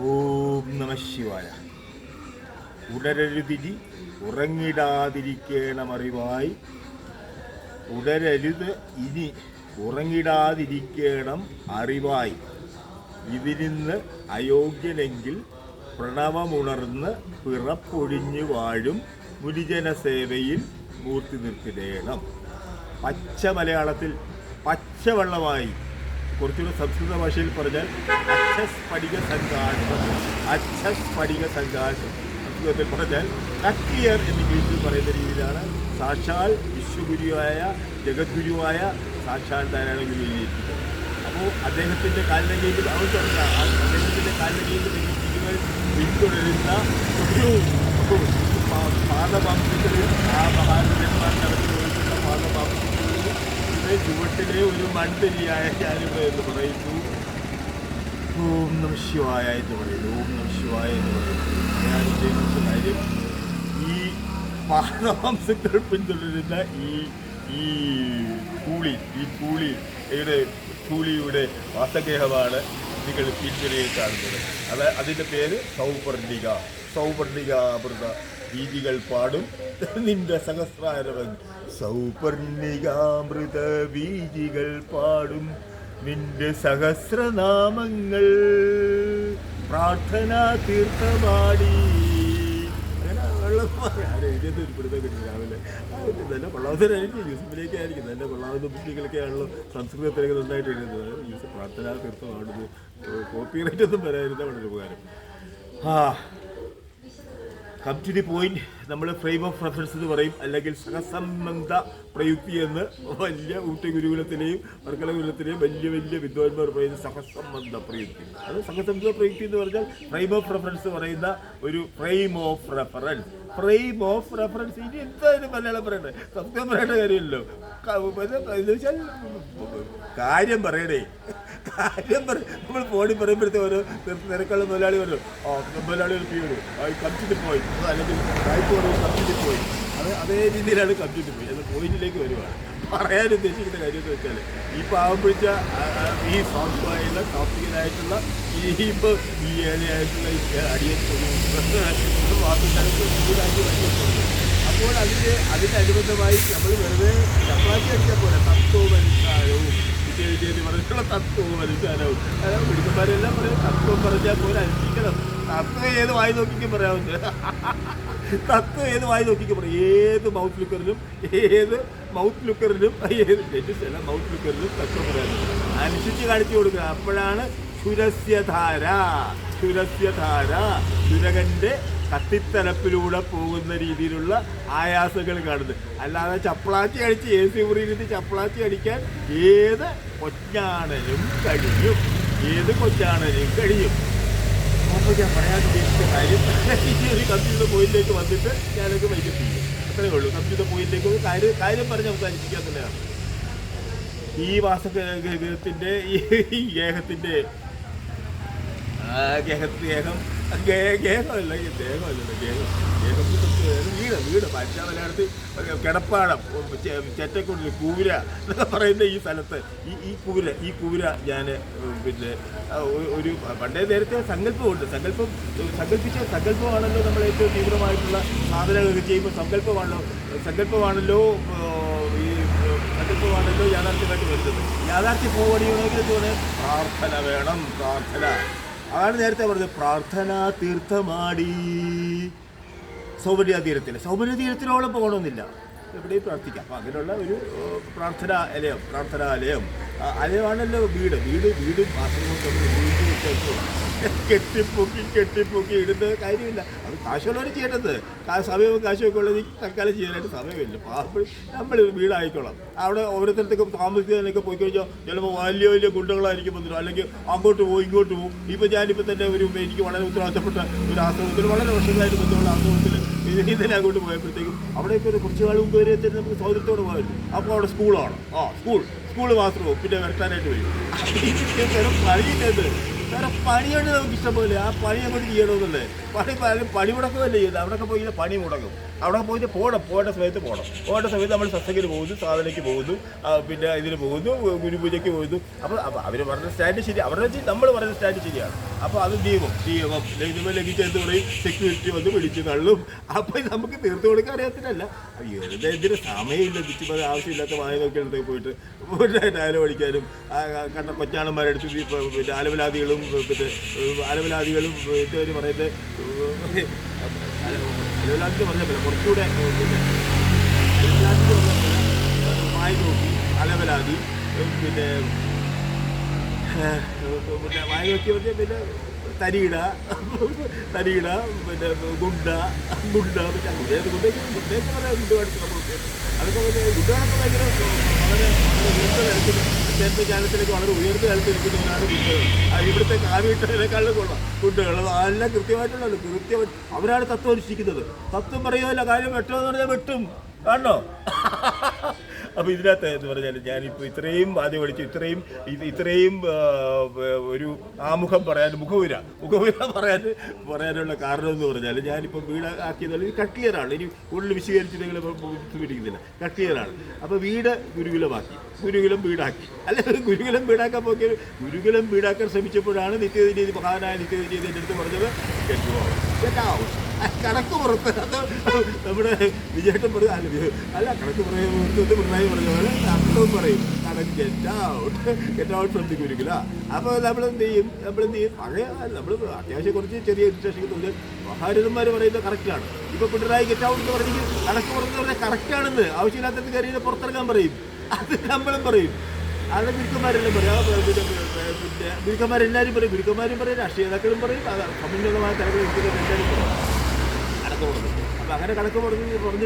ഓം നമ ശിവായ. ഉടരരുതിരി ഉറങ്ങിടാതിരിക്കണമറിവായി ഉടരരുത് ഇനി ഉറങ്ങിടാതിരിക്കണം അറിവായി. ഇതിരുന്ന് അയോഗ്യനെങ്കിൽ പ്രണവമുണർന്ന് പിറപ്പൊഴിഞ്ഞു വാഴും മുരിജന സേവയിൽ മൂർത്തി നിർത്തിടേണം പച്ച മലയാളത്തിൽ പച്ചവെള്ളമായി കുറച്ചുകൂടെ സംസ്കൃത ഭാഷയിൽ പറഞ്ഞാൽ അച്ഛസ്ഫടിക സംഘാഷം അച്ഛസ്ഫടിക സംഘാഷം സംസ്കൃതത്തിൽ പറഞ്ഞാൽ ക്ലിയർ എന്ന് ഇംഗ്ലീഷിൽ പറയുന്ന രീതിയിലാണ്. സാക്ഷാൽ വിശ്വഗുരുവായ ജഗദ്ഗുരുവായ സാക്ഷാൽ ധാരാളം ഗുരു എഴുതിയിരിക്കുന്നത്. അപ്പോൾ അദ്ദേഹത്തിന്റെ കാലിനകയിൽ തുറന്ന. അദ്ദേഹത്തിന്റെ കാലിനകയിൽ പിന്തുടരുന്ന ഒരു പാദപാംസങ്ങളിൽ ആ ഒരു മൺതരിയായ എന്ന് പറയുന്നു. ഓം നം ശിവായ എന്ന് പറയുന്നു. ഓം നം ശിവായ എന്ന് പറയുന്നു. ഞാൻ കാര്യം ഈ പാദവംശങ്ങൾ പിന്തുടരുന്ന ഈ ഈ കൂളി ഈ കൂളി ഇവിടെ കൂളിയുടെ വാസഗേഹമാണ് നിങ്ങൾ പിന്തുണയിൽ കാണുന്നത്. അത് അതിന്റെ പേര് സൗപർണിക സൗപർണികാമൃത രീതികൾ പാടും. നിന്റെ സഹസ്രാരവൻ സൗപർണികാമൃത ബീജികൾ പാടും. നിന്റെ സഹസ്രനാമങ്ങൾ പ്രാർത്ഥന തീർത്ഥമാടി. അങ്ങനെ വെള്ളം രാവിലെ. അത് നല്ല കൊള്ളാവുന്ന ബുദ്ധികളൊക്കെ ആണല്ലോ സംസ്കൃതത്തിലേക്ക് നന്നായിട്ട് എഴുതുന്നത്. യൂസഫ് പ്രാർത്ഥന തീർത്ഥമാടുന്നു കോപ്പി റൈറ്റ് ഒന്നും വരാതിരുന്ന വളരെ ഉപകാരം. ആ കം ടു ദി പോയിന്റ് നമ്മൾ ഫ്രെയിം ഓഫ് റെഫറൻസ് എന്ന് പറയും. അല്ലെങ്കിൽ സഹസംബന്ധ പ്രയുക്തി എന്ന് വലിയ ഊട്ടി ഗുരുകുലത്തിലെയും വർക്കല ഗുരുകുലത്തിലെയും വലിയ വലിയ വിദ്വാൻമാർ പറയുന്ന സഹസംബന്ധ പ്രയുക്തി. അത് സഹസംബന്ധ പ്രയുക്തി എന്ന് പറഞ്ഞാൽ ഫ്രെയിം ഓഫ് റെഫറൻസ് പറയുന്ന ഒരു frame of reference frame of reference ഇനി എന്തായാലും മലയാളം പറയണ്ടേ? സത്യം പറയേണ്ട കാര്യമില്ലല്ലോ. ക- ഇത് എന്ന് വെച്ചാൽ കാര്യം പറയണേ. കാര്യം പറയും നമ്മൾ ഫോണിൽ പറയുമ്പോഴത്തെ ഓരോ നിരക്കുള്ള മുതലാളി പറയും ആ മുതലാളി ഒരു പീഡ് കമ്പ്യൂട്ടർ പോയി. അല്ലെങ്കിൽ ടൈപ്പ് പറയും കമ്പ്യൂട്ടർ പോയി. അത് അതേ രീതിയിലാണ് കമ്പ്യൂട്ടർ പോയി. അത് പോയിന്റിലേക്ക് വരുവാണ്. പറയാൻ ഉദ്ദേശിക്കുന്ന കാര്യം എന്ന് വെച്ചാൽ ഈ പാവം ഈ സോഫ്റ്റ്വെയറിലുള്ള ടോപ്പിക്കലായിട്ടുള്ള ഈ ഇപ്പോൾ ഈ ഏരിയയായിട്ടുള്ള വരുന്നുണ്ട് അപ്പോൾ അതിന് അതിനനുബന്ധമായി നമ്മൾ വെറുതെ ചപ്പാത്തി അടിച്ചാൽ പോലെ തത്വവും അനുസാരവും വിജയ വിജയന് പറഞ്ഞിട്ടുള്ള തത്വവും അനുസാരവും അതായത് പിടിക്കന്മാരെല്ലാം പറയും തത്വം പറഞ്ഞാൽ പോലെ അനുഷ്ഠിക്കണം തത്വം ഏത് വായി നോക്കിക്കും പറയാവുന്നത് തത്വം ഏത് വായി നോക്കിക്കും പറയും ഏത് മൗത്ത് ലുക്കറിലും ഏത് മൗത്ത് ലുക്കറിലും ഏത് ചില മൗത്ത് ലുക്കറിലും തത്വം പറയാനുണ്ട് അനുസരിച്ച് കാണിച്ചു കൊടുക്കുക അപ്പോഴാണ് സുരസ്യധാര സുരസ്യധാര ചുരകന്റെ കത്തിത്തലപ്പിലൂടെ പോകുന്ന രീതിയിലുള്ള ആയാസങ്ങൾ കാണുന്നത്. അല്ലാതെ ചപ്പളാച്ചി അടിച്ച് എ സി മുറിയിലിട്ട് ചപ്പളാച്ചി അടിക്കാൻ ഏത് കൊച്ചാണനും കഴിയും. ഏത് കൊച്ചാണനും കഴിയും. അപ്പോൾ ഞാൻ പറയാൻ ഉദ്ദേശിച്ച കാര്യം ഈ ഒരു കമ്പ്യൂട്ടർ പോയിന്റിലേക്ക് വന്നിട്ട് ഞാനൊക്കെ വൈകിട്ട് ചെയ്യും. അത്രേ ഉള്ളൂ. കമ്പ്യൂട്ടർ പോയിന്റിലേക്ക് കാര്യം കാര്യം പറഞ്ഞ് അവസാനിപ്പിക്കാൻ തന്നെയാണ് ഈ വാസഗ്രഹത്തിന്റെ ഈ ഗേഹത്തിന്റെ ഗേഹ ഗേഹം ഗേഹമല്ല ദേഹമല്ലല്ലോ ഗേഹം വീട് വീട്. മലയാളത്തിൽ കിടപ്പാടം ചെറ്റക്കുണ്ടിൽ ചെറ്റക്കുണ്ട് കൂര എന്നൊക്കെ പറയുന്ന ഈ സ്ഥലത്ത്. ഈ ഈ കൂര ഈ കൂര ഞാൻ പിന്നെ ഒരു പണ്ടേ നേരത്തെ സങ്കല്പമുണ്ട്. സങ്കല്പം സങ്കല്പിച്ച സങ്കല്പമാണല്ലോ നമ്മൾ ഏറ്റവും തീവ്രമായിട്ടുള്ള സാധനങ്ങളൊക്കെ ചെയ്യുമ്പോൾ സങ്കല്പമാണല്ലോ സങ്കല്പമാണല്ലോ ഈ സങ്കല്പമാണല്ലോ യാഥാർത്ഥ്യമായിട്ട് വരുന്നത്. യാഥാർത്ഥ്യം പോവുകയാണെങ്കിൽ തോന്നുന്നത് പ്രാർത്ഥന വേണം പ്രാർത്ഥന. അതാണ് നേരത്തെ പറഞ്ഞത് പ്രാർത്ഥന തീർത്ഥമാടി. സൗമര്യ തീരത്തിൽ സൗമര്യ തീരത്തിനോളം പോകണമെന്നില്ല. എവിടെയും പ്രാർത്ഥിക്കാം. അപ്പം അങ്ങനെയുള്ള ഒരു പ്രാർത്ഥന പ്രാർത്ഥനാ ലയം പ്രാർത്ഥനാലയം അലയമാണല്ലോ വീട്. വീട് വീടും ആശ്രമവും വീട് വെച്ചേക്കും കെട്ടിപ്പൊക്കി കെട്ടിപ്പൊക്കി ഇടുന്ന കാര്യമില്ല. അത് കാശുള്ളവർ ചെയ്യേണ്ടത്. സമയം കാശുമൊക്കെ ഉള്ളത് തൽക്കാലം ചെയ്യാനായിട്ട് സമയമില്ല. പാർപ്പിൾ നമ്മൾ വീടായിക്കോളാം. അവിടെ ഓരോരുത്തരത്തേക്കും താമസിക്കാനൊക്കെ പോയി കഴിഞ്ഞാൽ ചിലപ്പോൾ വലിയ വലിയ ഗുണ്ടകളായിരിക്കും വന്നിട്ട് അല്ലെങ്കിൽ അങ്ങോട്ട് പോകും ഇങ്ങോട്ട് പോകും ഇപ്പോൾ ഞാനിപ്പോൾ തന്നെ ഒരു എനിക്ക് വളരെ ഉത്തരവാദിത്തപ്പെട്ട ഒരു ആശ്രമത്തിൽ വളരെ വർഷങ്ങളായിട്ട് ബന്ധമുള്ള ആശ്രമത്തിൽ ഇതിനെ അങ്ങോട്ട് പോയപ്പോഴത്തേക്കും അവിടെ ഇപ്പോൾ ഒരു കുറച്ച് കാലം മുമ്പ് വരെ തന്നെ നമുക്ക് സൗകര്യത്തോടെ പോയിരുന്നു അപ്പോൾ അവിടെ സ്കൂളാണ്. ആ സ്കൂൾ. സ്കൂൾ മാത്രമോ പിന്നെ വരട്ടാനായിട്ട് വരും. പണിയുണ്ട് വേറെ പണിയുണ്ട് നമുക്ക് ഇഷ്ടം പോലെ ആ പണി അങ്ങോട്ട് ചെയ്യണമെന്നല്ലേ പണി പണി മുടക്കുമല്ലേ ചെയ്യുന്നത്? അവിടെയൊക്കെ പോയി പണി മുടക്കും അവിടെ പോയിട്ട് പോകണം പോകേണ്ട സമയത്ത് പോകണം പോകേണ്ട സമയത്ത് നമ്മൾ സത്സംഗിന് പോകുന്നു സാധനയ്ക്ക് പോകുന്നു പിന്നെ ഇതിന് പോകുന്നു ഗുരുപൂജയ്ക്ക് പോകുന്നു. അപ്പോൾ അപ്പോൾ അവർ പറഞ്ഞ സ്റ്റാൻഡ് ശരി അവരുടെ നമ്മൾ പറഞ്ഞ സ്റ്റാൻഡ് ശരിയാണ്. അപ്പോൾ അത് നിയമം നിയമം. നിയമം ലംഘിച്ച് എന്ത് പറയും? സെക്യൂരിറ്റി വന്ന് വിളിച്ച് തള്ളും. അപ്പോൾ നമുക്ക് തീർത്തു കൊടുക്കാൻ അറിയത്തില്ല വെറുതെ ഇതിന് സമയമില്ല? ചുറ്റുപാട് ആവശ്യമില്ലാത്ത വായ നോക്കിയിടത്തേക്ക് പോയിട്ട് പിന്നെ പഠിക്കാനും ആ, ആ, കണ്ട കൊച്ചാണന്മാരെടുത്ത് പിന്നെ ആലവലാദികളും പിന്നെ ആലവലാദികളും പറയുന്നത് അലവലാദിക്ക് പറഞ്ഞ പോലെ കുറച്ചുകൂടെ പിന്നെ അലവലാദിക്ക് പറഞ്ഞ പോലെ വായി നോക്കി അലവലാതി പിന്നെ പിന്നെ വായി നോക്കി പറഞ്ഞാൽ പിന്നെ തരിയിട തരിയിട പിന്നെ ഗുണ്ട ഗുണ്ട പിന്നെ ഗുണ്ടേ ഗുണ്ടേക്ക് ഗുണ്ടേക്ക് പറയാൻ ഗുണ്ടമായിട്ട് നമ്മൾ അതൊക്കെ പിന്നെ ഗുണ്ടകളൊക്കെ ഭയങ്കര വളരെ വളരെ അത്യാവശ്യ കാലത്തിലേക്ക് വളരെ ഉയർന്ന തലത്തിൽ നിൽക്കുന്നവരാണ് ഗുണ്ടകൾ ആ ഇവിടുത്തെ കാവ്യട്ടതിനേക്കാളും കൊള്ളാം. ഗുണ്ടകൾ അതെല്ലാം കൃത്യമായിട്ടുള്ളത് കൃത്യം അവരാണ് തത്വം അനുഷ്ഠിക്കുന്നത്. തത്വം പറയുമല്ല കാര്യം വെട്ടുമെന്ന് പറഞ്ഞാൽ വെട്ടും. കാണണോ അപ്പോൾ ഇതിനകത്ത് എന്ന് പറഞ്ഞാൽ ഞാനിപ്പോൾ ഇത്രയും ആദ്യം പഠിച്ചു ഇത്രയും ഇത് ഇത്രയും ഒരു ആമുഖം പറയാൻ മുഖവുര മുഖവുര പറയാൻ പറയാനുള്ള കാരണം എന്ന് പറഞ്ഞാൽ ഞാനിപ്പോൾ വീട് ആക്കിയതല്ല ഇത് കട്ട് ക്ലിയറാണ് ഇനി കൂടുതൽ വിശദീകരിച്ച് നിങ്ങൾ ബുദ്ധിമുട്ടിക്കുന്നില്ല. കട്ട് ക്ലിയറാണ് അപ്പോൾ വീട് ഗുരുകുലമാക്കി. ഗുരുകുലം വീടാക്കി. അല്ലെങ്കിൽ ഗുരുകുലം വീടാക്കാൻ പോക്കിയ ഗുരുകുലം വീടാക്കാൻ ശ്രമിച്ചപ്പോഴാണ് നിത്യനിധി മഹാനായ നിത്യനിധി എന്റെ അടുത്ത് പറഞ്ഞത് ഗെറ്റ് ഔട്ട് കണക്ക് പുറത്ത് അത് നമ്മുടെ വിജയേട്ടൻ പറയും അല്ല അല്ല കണക്ക് പറയുന്നത് പിണറായി പറഞ്ഞ പോലെ അർത്ഥവും പറയും കണക്ക് get out get out from the അപ്പോൾ നമ്മൾ എന്ത് ചെയ്യും നമ്മൾ എന്ത് ചെയ്യും പഴയ നമ്മൾ അത്യാവശ്യം കുറച്ച് ചെറിയ ഇൻസ്ട്രക്ഷൻ തോന്നിയാൽ മഹാരഥന്മാർ പറയുന്നത് കറക്റ്റാണ് ഇപ്പോൾ പിണറായി ഗെറ്റ് ഔട്ട് എന്ന് പറഞ്ഞെങ്കിൽ കണക്ക് പുറത്ത് പറഞ്ഞാൽ കറക്റ്റാണെന്ന് ആവശ്യമില്ലാത്തത് കയറി പുറത്തിറങ്ങാൻ പറയും അത് നമ്മളും പറയും. അത് ഗുരുക്കന്മാരെല്ലാം പറയും പിന്നെ ഗുരുക്കന്മാരെല്ലാവരും പറയും ഗുരുക്കന്മാരും പറയും രാഷ്ട്രീയ നേതാക്കളും പറയും അത് സമുന്നതമായ തലങ്ങളിൽ എല്ലാവരും പറയും. കണക്ക് കൊടുക്കും. അപ്പം അങ്ങനെ കണക്ക് പറഞ്ഞ് പറഞ്ഞിട്ട്